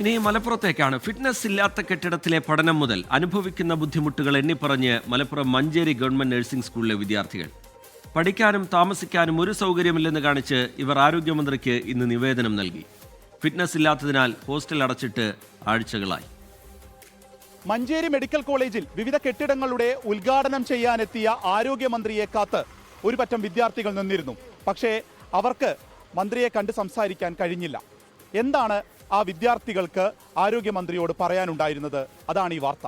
ഇനി മലപ്പുറത്തേക്കാണ്. ഫിറ്റ്നസ് ഇല്ലാത്ത കെട്ടിടത്തിലെ പഠനം മുതൽ അനുഭവിക്കുന്ന ബുദ്ധിമുട്ടുകൾ എണ്ണിപ്പറഞ്ഞ് മലപ്പുറം മഞ്ചേരി ഗവൺമെന്റ് നഴ്സിംഗ് സ്കൂളിലെ വിദ്യാർത്ഥികൾ. പഠിക്കാനും താമസിക്കാനും ഒരു സൗകര്യമില്ലെന്ന് കാണിച്ച് ഇവർ ആരോഗ്യമന്ത്രിക്ക് ഇന്ന് നിവേദനം നൽകി. ഫിറ്റ്നസ് ഇല്ലാത്തതിനാൽ ഹോസ്റ്റൽ അടച്ചിട്ട് ആഴ്ചകളായി. മഞ്ചേരി മെഡിക്കൽ കോളേജിൽ വിവിധ കെട്ടിടങ്ങളുടെ ഉദ്ഘാടനം ചെയ്യാനെത്തിയ ആരോഗ്യമന്ത്രിയെ കാത്ത് ഒരു പറ്റം വിദ്യാർത്ഥികൾ നിന്നിരുന്നു. പക്ഷേ അവർക്ക് മന്ത്രിയെ കണ്ട് സംസാരിക്കാൻ കഴിഞ്ഞില്ല. എന്താണ് ആ വിദ്യാർത്ഥികൾക്ക് ആരോഗ്യമന്ത്രിയോട് പറയാനുണ്ടായിരുന്നത്. അതാണ് ഈ വാർത്ത.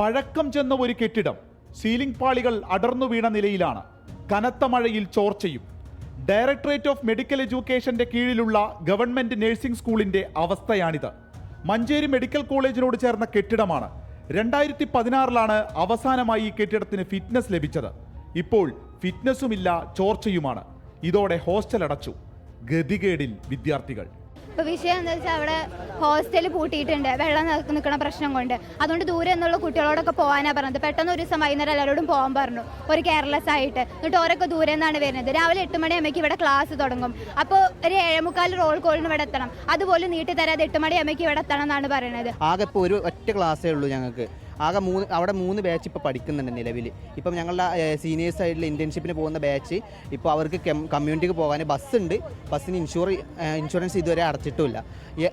പഴക്കം ചെന്ന ഒരു കെട്ടിടം സീലിംഗ് പാളികൾ അടർന്നു വീണ നിലയിലാണ്. കനത്ത മഴയിൽ ചോർച്ചയും. ഡയറക്ടറേറ്റ് ഓഫ് മെഡിക്കൽ എഡ്യൂക്കേഷന്റെ കീഴിലുള്ള ഗവൺമെന്റ് നഴ്സിംഗ് സ്കൂളിന്റെ അവസ്ഥയാണിത്. മഞ്ചേരി മെഡിക്കൽ കോളേജിനോട് ചേർന്ന കെട്ടിടമാണ് രണ്ടായിരത്തി പതിനാറിലാണ് അവസാനമായി ഈ കെട്ടിടത്തിന് ഫിറ്റ്നസ് ലഭിച്ചത്. ഇപ്പോൾ ഫിറ്റ്നസ്സുമില്ല ചോർച്ചയുമാണ്. ഇതോടെ ഹോസ്റ്റൽ അടച്ചു. ഗതികേടിൽ വിദ്യാർത്ഥികൾ. ഇപ്പൊ വിഷയം എന്താ വെച്ചാൽ അവിടെ ഹോസ്റ്റൽ പൂട്ടിയിട്ടുണ്ട്. വെള്ളം നിൽക്കുന്ന പ്രശ്നം കൊണ്ട്. അതുകൊണ്ട് ദൂരെ നിന്നുള്ള കുട്ടികളോടൊക്കെ പോകാനാ പറഞ്ഞത്. പെട്ടെന്ന് ഒരു ദിവസം വൈകുന്നേരം എല്ലാവരോടും പോകാൻ പറഞ്ഞു. ഒരു കെയർലെസ് ആയിട്ട്. എന്നിട്ട് ഓരൊക്കെ ദൂരെ നിന്നാണ് വരുന്നത്. രാവിലെ എട്ട് മണിയാകുമ്പോൾ ഇവിടെ ക്ലാസ് തുടങ്ങും. അപ്പോൾ ഒരു ഏഴേമുക്കാൽ റോൾ കോളിന് ഇവിടെ എത്തണം. അതുപോലെ നീട്ടി തരാതെ എട്ട് മണിയാകുമ്പോൾ ഇവിടെ എത്തണം എന്നാണ് പറയുന്നത് ആകെ ഒരു ഒറ്റ ക്ലാസ്സേ ഉള്ളൂ ഞങ്ങൾക്ക്. ആകെ മൂന്ന് അവിടെ മൂന്ന് ബാച്ച് ഇപ്പോൾ പഠിക്കുന്നുണ്ട് നിലവിൽ ഇപ്പം ഞങ്ങളുടെ സീനിയേഴ്സ് സൈഡിൽ ഇന്റേൺഷിപ്പിന് പോകുന്ന ബാച്ച് ഇപ്പോൾ അവർക്ക് കമ്മ്യൂണിറ്റിക്ക് പോകാൻ ബസ് ഉണ്ട് ബസ്സിന് ഇൻഷുർ ഇൻഷുറൻസ് ഇതുവരെ അടച്ചിട്ടുമില്ല.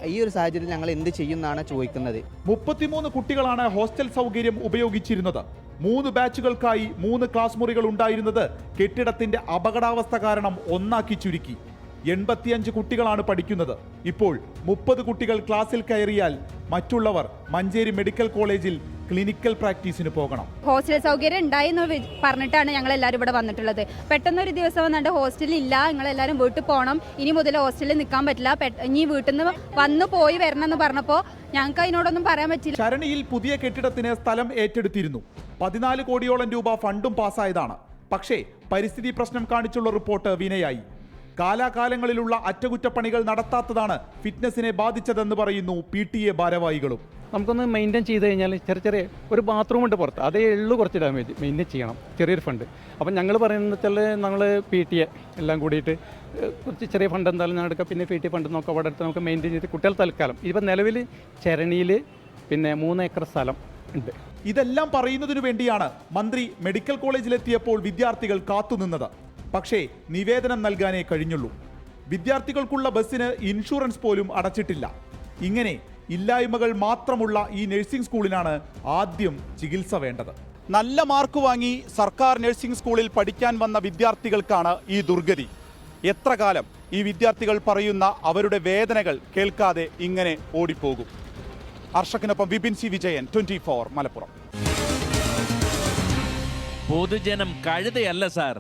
ഈ- ഒരു സാഹചര്യത്തിൽ ഞങ്ങൾ എന്ത് ചെയ്യുന്നതാണ് ചോദിക്കുന്നത്. മുപ്പത്തിമൂന്ന് കുട്ടികളാണ് ഹോസ്റ്റൽ സൗകര്യം ഉപയോഗിച്ചിരുന്നത്. മൂന്ന് ബാച്ചുകൾക്കായി മൂന്ന് ക്ലാസ് മുറികൾ ഉണ്ടായിരുന്നത് കെട്ടിടത്തിന്റെ അപകടാവസ്ഥ കാരണം ഒന്നാക്കി ചുരുക്കി. എൺപത്തിയഞ്ച് കുട്ടികളാണ് പഠിക്കുന്നത്. ഇപ്പോൾ മുപ്പത് കുട്ടികൾ ക്ലാസ്സിൽ കയറിയാൽ മറ്റുള്ളവർ മഞ്ചേരി മെഡിക്കൽ കോളേജിൽ ക്ലിനിക്കൽ പ്രാക്ടീസിന് പോകണം. ഹോസ്റ്റൽ സൗകര്യം ഉണ്ടായി എന്ന് പറഞ്ഞിട്ടാണ് ഞങ്ങൾ എല്ലാവരും ഇവിടെ വന്നിട്ടുള്ളത്. പെട്ടെന്ന് ഒരു ദിവസം വന്നിട്ട് ഹോസ്റ്റലിൽ ഇല്ല നിങ്ങൾ എല്ലാവരും വീട്ടിൽ പോകണം ഇനി മുതൽ ഹോസ്റ്റലിൽ നിൽക്കാൻ പറ്റില്ല. ഇനി വീട്ടിൽ നിന്ന് വന്ന് പോയി വരണം എന്ന് പറഞ്ഞപ്പോൾ ഞങ്ങൾക്ക് അതിനോടൊന്നും പറയാൻ പറ്റില്ല. ശരണിയിൽ പുതിയ കെട്ടിടത്തിന് സ്ഥലം ഏറ്റെടുത്തിരുന്നു. പതിനാല് കോടിയോളം രൂപ ഫണ്ടും പാസ്സായതാണ്. പക്ഷേ പരിസ്ഥിതി പ്രശ്നം കാണിച്ചുള്ള റിപ്പോർട്ട് വിനയായി. കാലാകാലങ്ങളിലുള്ള അറ്റകുറ്റപ്പണികൾ നടത്താത്തതാണ് ഫിറ്റ്നസിനെ ബാധിച്ചതെന്ന് പറയുന്നു പി ടി എ ഭാരവാഹികളും. നമുക്കൊന്ന് മെയിന്റെയിൻ ചെയ്ത് കഴിഞ്ഞാൽ ചെറിയ ചെറിയ ഒരു ബാത്റൂം ഉണ്ട് പുറത്ത്. അതേ ഉള്ളൂ കുറച്ച് ഡാമേജ് മെയിന്റെയിൻ ചെയ്യണം. ചെറിയൊരു ഫണ്ട് അപ്പം ഞങ്ങൾ പറയുന്നത് വെച്ചാൽ ഞങ്ങൾ പി ടി എ എല്ലാം കൂടിയിട്ട് കുറച്ച് ചെറിയ ഫണ്ട് എന്തായാലും ഞാൻ എടുക്കാം. പിന്നെ പി ടി ഫണ്ട് നോക്കാം. അവിടെ അടുത്ത് നമുക്ക് മെയിന്റെയിൻ ചെയ്ത് കുട്ടികൾ തൽക്കാലം. ഇപ്പം നിലവിൽ ചരണിയിൽ പിന്നെ മൂന്ന് ഏക്കർ സ്ഥലം ഉണ്ട്. ഇതെല്ലാം പറയുന്നതിനു വേണ്ടിയാണ് മന്ത്രി മെഡിക്കൽ കോളേജിലെത്തിയപ്പോൾ വിദ്യാർത്ഥികൾ കാത്തുനിന്നത് പക്ഷേ നിവേദനം നൽകാനേ കഴിഞ്ഞുള്ളൂ. വിദ്യാർത്ഥികൾക്കുള്ള ബസ്സിന് ഇൻഷുറൻസ് പോലും അടച്ചിട്ടില്ല. ഇങ്ങനെ ഇല്ലായ്മകൾ മാത്രമുള്ള ഈ നഴ്സിംഗ് സ്കൂളിനാണ് ആദ്യം ചികിത്സ വേണ്ടത്. നല്ല മാർക്ക് വാങ്ങി സർക്കാർ നഴ്സിംഗ് സ്കൂളിൽ പഠിക്കാൻ വന്ന വിദ്യാർത്ഥികൾക്കാണ് ഈ ദുർഗതി. എത്ര കാലം ഈ വിദ്യാർത്ഥികൾ പറയുന്ന അവരുടെ വേദനകൾ കേൾക്കാതെ ഇങ്ങനെ ഓടിപ്പോകും. അർഷക്കിനൊപ്പം Vipin C Vijayan twenty four Malappuram. പൊതുജനം കഴുതയല്ല സാർ.